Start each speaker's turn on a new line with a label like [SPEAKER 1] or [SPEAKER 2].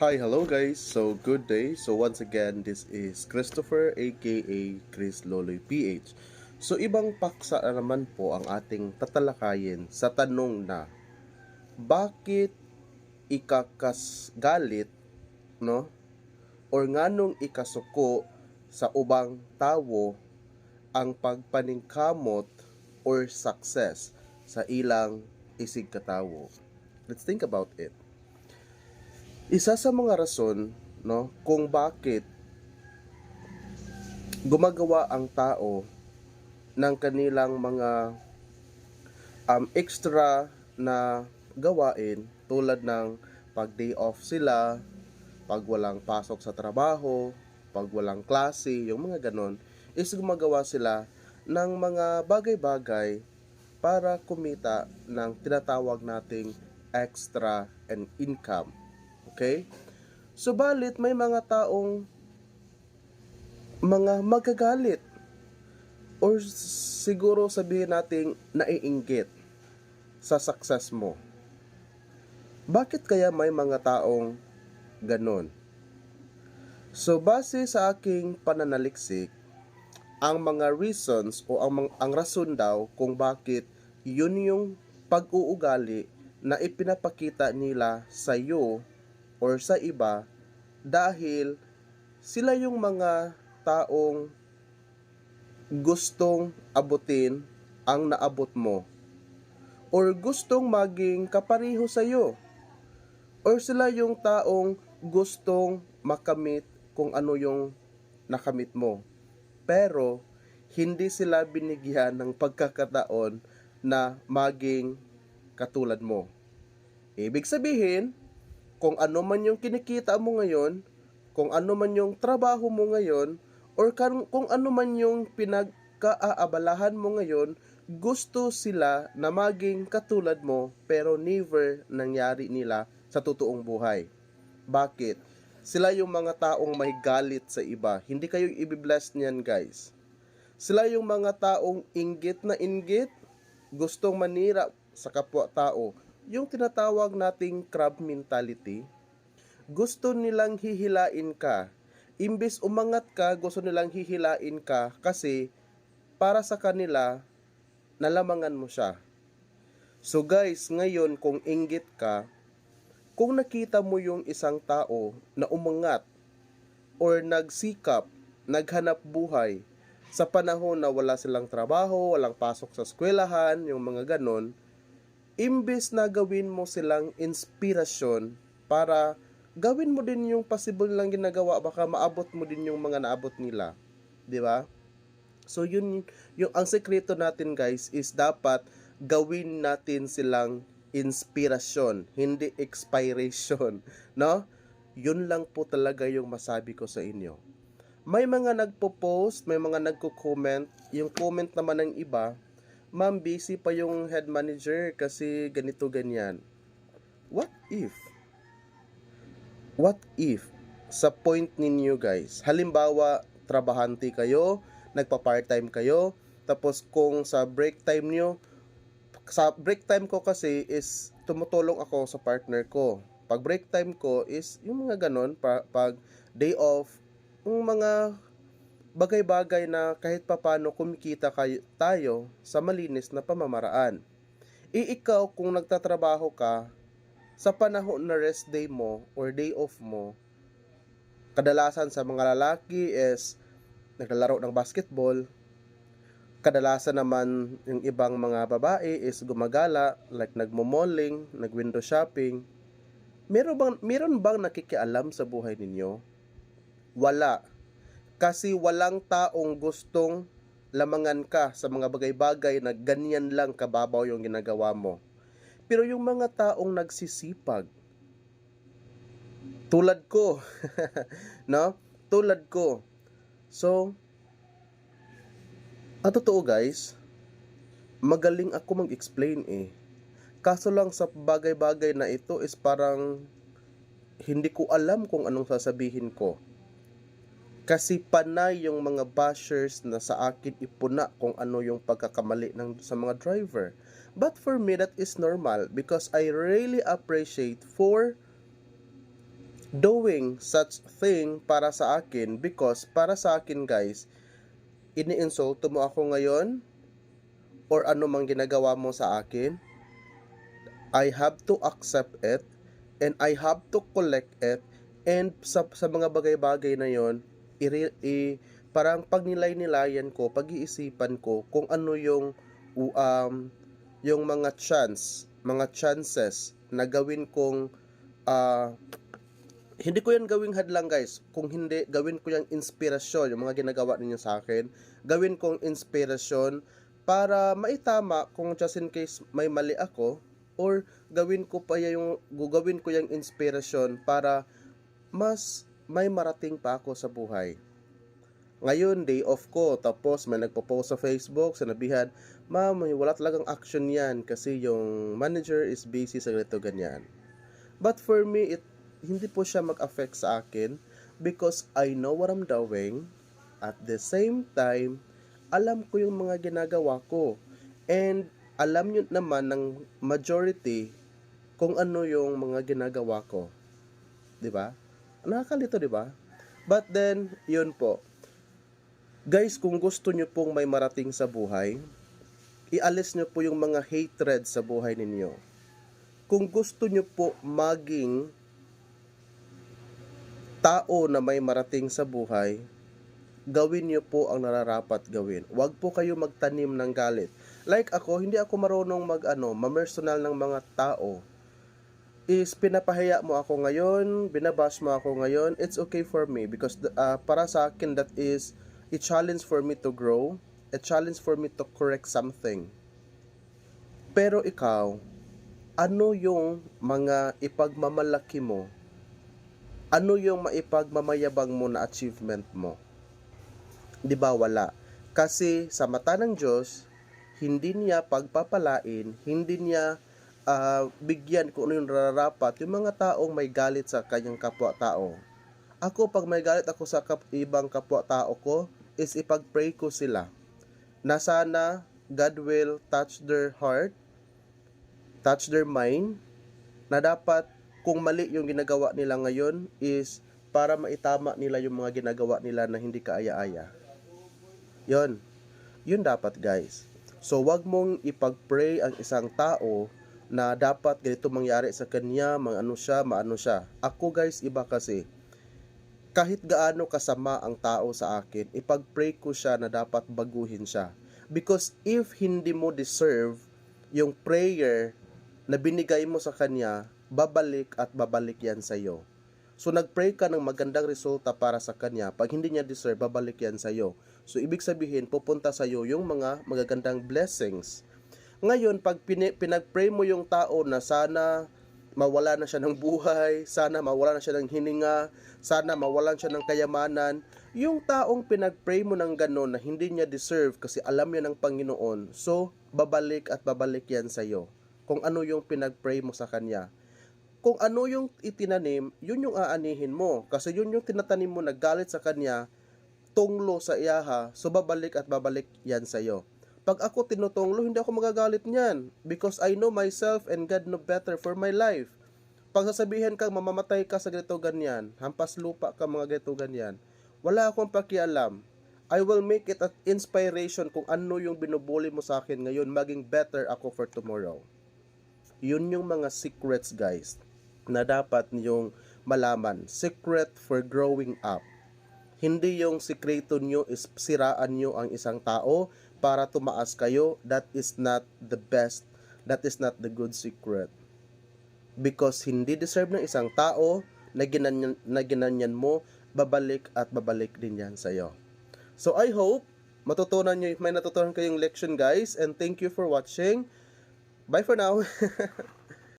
[SPEAKER 1] Hi, hello guys. So, good day. So, once again, this is Christopher aka Chris Loloy PH. So, ibang paksa na naman po ang ating tatalakayin sa tanong na bakit ikakas galit, no? Or nganong ikasuko sa ubang tawo ang pagpaningkamot or success sa ilang isig katawo. Let's think about it. Isa sa mga rason, no, kung bakit gumagawa ang tao ng kanilang mga um, extra na gawain tulad ng pag day off sila, pag walang pasok sa trabaho, pag walang klase, yung mga ganon, is gumagawa sila ng mga bagay-bagay para kumita ng tinatawag nating extra and income. Okay? Subalit may mga taong mga magagalit or siguro sabihin nating naiinggit sa success mo. Bakit kaya may mga taong ganon? So base sa aking pananaliksik, ang mga reasons o ang, ang rason daw kung bakit yun yung pag-uugali na ipinapakita nila sa iyo or sa iba dahil sila yung mga taong gustong abutin ang naabot mo. Or gustong maging kapariho sa iyo or sila yung taong gustong makamit kung ano yung nakamit mo. Pero hindi sila binigyan ng pagkakataon na maging katulad mo. Ibig sabihin, kung ano man yung kinikita mo ngayon, kung ano man yung trabaho mo ngayon, or kung ano man yung pinagkaaabalahan mo ngayon, gusto sila na maging katulad mo pero never nangyari nila sa totoong buhay. Bakit? Sila yung mga taong may galit sa iba. Hindi kayo ibibless niyan guys. Sila yung mga taong inggit na inggit, gustong manira sa kapwa-tao. Yung tinatawag nating crab mentality, gusto nilang hihilain ka. Imbis umangat ka, gusto nilang hihilain ka kasi para sa kanila, nalamangan mo siya. So guys, ngayon kung inggit ka, kung nakita mo yung isang tao na umangat or nagsikap, naghanap buhay sa panahon na wala silang trabaho, walang pasok sa eskwelahan, yung mga ganon, imbes na gawin mo silang inspirasyon para gawin mo din yung possible lang ginagawa, baka maabot mo din yung mga naabot nila. 'Di ba? So yun yung ang sekreto natin guys is dapat gawin natin silang inspirasyon, hindi expiration, no? Yun lang po talaga yung masabi ko sa inyo. May mga nagpo-post, may mga nagko-comment, yung comment naman ng iba, ma'am busy pa yung head manager kasi ganito ganyan. What if? What if sa point ninyo guys, halimbawa trabahante kayo, nagpa-part-time kayo, tapos kung sa break time nyo, sa break time ko kasi is tumutulong ako sa partner ko. Pag break time ko is yung mga ganon, pa, pag day off, yung mga bagay-bagay na kahit papano kumikita kayo, tayo sa malinis na pamamaraan. E ikaw kung nagtatrabaho ka, sa panahon na rest day mo or day off mo, kadalasan sa mga lalaki is naglalaro ng basketball, kadalasan naman yung ibang mga babae is gumagala, like nagmo-malling, nag-window shopping. Meron bang, meron bang nakikialam sa buhay ninyo? Wala. Kasi walang taong gustong lamangan ka sa mga bagay-bagay na ganyan lang kababaw yung ginagawa mo. Pero yung mga taong nagsisipag, tulad ko, no? Tulad ko. So, ang totoo guys, magaling ako mag-explain eh. Kaso lang sa bagay-bagay na ito is parang hindi ko alam kung anong sasabihin ko. Kasi panay yung mga bashers na sa akin ipuna kung ano yung pagkakamali ng sa mga driver. But for me that is normal because I really appreciate for doing such thing para sa akin because para sa akin guys, ini-insulto mo ako ngayon or ano mang ginagawa mo sa akin, I have to accept it and I have to collect it and sa, sa mga bagay-bagay na yon i, i, parang pagnilay-nilayan ko, pag-iisipan ko kung ano yung um, yung mga chance, mga chances na gawin kong ah, hindi ko yan gawing hadlang guys. Kung hindi, gawin ko yung inspirasyon, yung mga ginagawa ninyo sa akin. Gawin kong inspirasyon para maitama kung just in case may mali ako or gawin ko pa yung gagawin ko yung inspirasyon para mas may marating pa ako sa buhay. Ngayon, day off ko, tapos may nagpo-post sa Facebook, sinabihan, Ma'am, wala talagang action yan kasi yung manager is busy sa ganito ganyan. But for me, it hindi po siya mag-affect sa akin because I know what I'm doing. At the same time, alam ko yung mga ginagawa ko. And alam nyo naman ng majority kung ano yung mga ginagawa ko. 'Di ba? Nakakalito, 'di ba? But then, yun po. Guys, kung gusto nyo pong may marating sa buhay, ialis nyo po yung mga hatred sa buhay ninyo. Kung gusto nyo po maging tao na may marating sa buhay, gawin niyo po ang nararapat gawin. Huwag po kayo magtanim ng galit. Like ako, hindi ako marunong mag ano, mamersonal ng mga tao. Is pinapahiya mo ako ngayon, binabash mo ako ngayon, it's okay for me because uh, para sa akin that is a challenge for me to grow, a challenge for me to correct something. Pero ikaw, ano yung mga ipagmamalaki mo ano yung maipagmamayabang mo na achievement mo? 'Di ba wala? Kasi sa mata ng Diyos, hindi niya pagpapalain, hindi niya ah, bigyan kung ano yung nararapat yung mga taong may galit sa kanyang kapwa-tao. Ako, pag may galit ako sa kap- ibang kapwa-tao ko, is ipag-pray ko sila na sana God will touch their heart, touch their mind, na dapat kung mali yung ginagawa nila ngayon is para maitama nila yung mga ginagawa nila na hindi kaaya-aya. Yon. Yun dapat guys. So wag mong ipag-pray ang isang tao na dapat ganito mangyari sa kanya, ano siya, maano siya. Ako guys, iba kasi. Kahit gaano kasama ang tao sa akin, ipag-pray ko siya na dapat baguhin siya. Because if hindi mo deserve yung prayer na binigay mo sa kanya, babalik at babalik yan sa iyo. So nagpray ka ng magandang resulta para sa kanya, pag hindi niya deserve, babalik yan sa iyo. So ibig sabihin, pupunta sa iyo yung mga magagandang blessings. Ngayon, pag pini- pinag-pray mo yung tao na sana mawala na siya ng buhay, sana mawala na siya ng hininga, sana mawalan siya ng kayamanan, yung taong pinag-pray mo ng gano'n na hindi niya deserve kasi alam niya ng Panginoon, so babalik at babalik yan sa iyo. Kung ano yung pinag-pray mo sa kanya kung ano yung itinanim, yun yung aanihin mo. Kasi yun yung tinatanim mo na galit sa kanya, tunglo sa iyaha, so babalik at babalik yan sa'yo. Pag ako tinutunglo, hindi ako magagalit niyan. Because I know myself and God know better for my life. Pag sasabihin kang mamamatay ka sa ganito ganyan, hampas lupa ka mga ganito ganyan, wala akong pakialam. I will make it an inspiration kung ano yung binubuli mo sa akin ngayon, maging better ako for tomorrow. Yun yung mga secrets guys na dapat niyong malaman. Secret for growing up. Hindi yung sikreto nyo is siraan nyo ang isang tao para tumaas kayo. That is not the best. That is not the good secret. Because hindi deserve ng isang tao na ginanyan, na ginanyan mo, babalik at babalik din yan sa'yo. So I hope matutunan nyo, may natutunan kayong lection guys and thank you for watching. Bye for now.